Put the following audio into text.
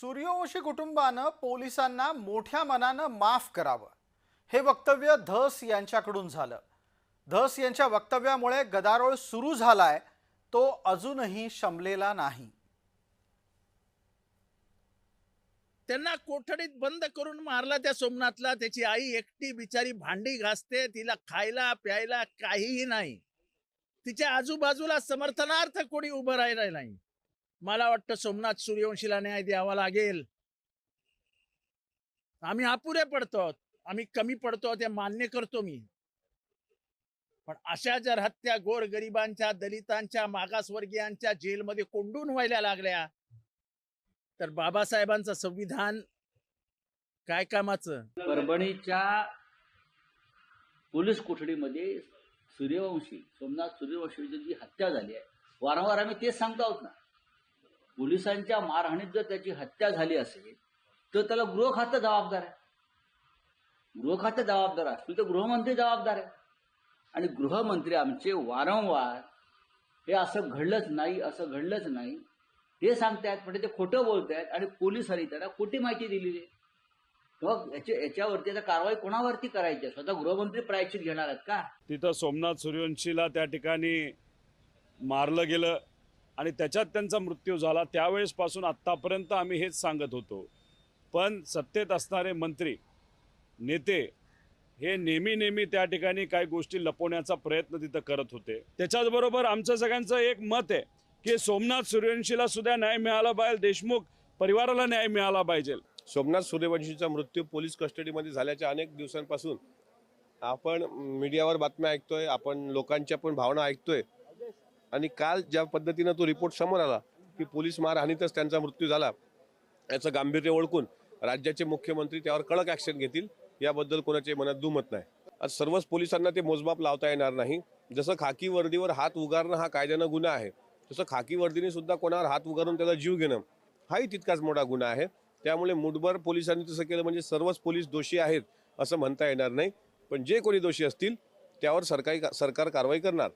सूर्यवंशी कुटुंबानं पोलिसांना मोठ्या मनानं माफ करावं. हे वक्तव्य धस यांच्याकडून झालं. धस यांच्या वक्तव्यामुळे गदारोळ सुरू झालाय तो अजूनही शमलेला नाही. त्यांना कोठडीत बंद करून मारला त्या सोमनाथला त्याची आई एकटी बिचारी भांडी घासते तिला खायला प्यायला काहीही नाही. तिच्या आजूबाजूला समर्थनार्थ कोणी उभं राहिलं नाही. मला वाटतं सोमनाथ सूर्यवंशीला न्याय द्यावा लागेल. आम्ही अपुरे पडतो आम्ही कमी पडतो ते मान्य करतो मी. पण अशा जर हत्या गोर गरिबांच्या दलितांच्या मागासवर्गीयांच्या जेलमध्ये कोंडून व्हायला लागल्या तर बाबासाहेबांचं संविधान काय कामाचं? परभणीच्या पोलीस कोठडीमध्ये सूर्यवंशी सोमनाथ सूर्यवंशीची जी हत्या झाली आहे वारंवार आम्ही तेच सांगतो आहोत ना. पोलिसांच्या मारहाणीत जर त्याची हत्या झाली असेल तर त्याला गृह खातं जबाबदार आहे. गृह खातं जबाबदार असतील तर गृहमंत्री जबाबदार आहे. आणि गृहमंत्री आमचे वारंवार हे असं घडलंच नाही असं घडलंच नाही. हे सांगतायत म्हणजे ते खोटं बोलतायत आणि पोलिसांनी त्यांना खोटी माहिती दिलेली आहे. मग याच्या याच्यावरती आता कारवाई कोणावरती करायची आहे? स्वतः गृहमंत्री प्रायश्चित घेणार आहेत का? तिथं सोमनाथ सूर्यवंशीला त्या ठिकाणी मारलं गेलं. आणि त्याच्यात त्यांचा मृत्यू झाला. त्यावेळेसपासून आत्तापर्यंत आम्ही हेच सांगत होतो. पण सत्तेत असणारे मंत्री नेते हे नेहमी नेहमी त्या ठिकाणी काही गोष्टी लपवण्याचा प्रयत्न तिथं करत होते. त्याच्याचबरोबर आमचं सगळ्यांचं एक मत आहे की सोमनाथ सूर्यवंशीला सुद्धा न्याय मिळाला पाहिजे देशमुख परिवाराला न्याय मिळाला पाहिजे. सोमनाथ सूर्यवंशीचा मृत्यू पोलीस कस्टडीमध्ये झाल्याच्या अनेक दिवसांपासून आपण मीडियावर बातम्या ऐकतोय आपण लोकांच्या पण भावना ऐकतोय. आणि काल ज्या पद्धतीनं तो रिपोर्ट समोर आला की पोलीस मारहाणीतच त्यांचा मृत्यू झाला याचं गांभीर्य ओळखून राज्याचे मुख्यमंत्री त्यावर कडक ऍक्शन घेतील याबद्दल कोणाचे मनात दुमत नाही. आज सर्वच पोलिसांना ते मोजमाप लावता येणार नाही. जसं खाकी वर्दीवर हात उगारणं हा कायद्यानं गुन्हा आहे तसं खाकी वर्दीने सुद्धा कोणावर हात उगारून त्याचा जीव घेणं हाही तितकाच मोठा गुन्हा आहे. त्यामुळे मुठभर पोलिसांनी तसं केलं म्हणजे सर्वच पोलीस दोषी आहेत असं म्हणता येणार नाही. पण जे कोणी दोषी असतील त्यावर सरकारी सरकार कारवाई करणार.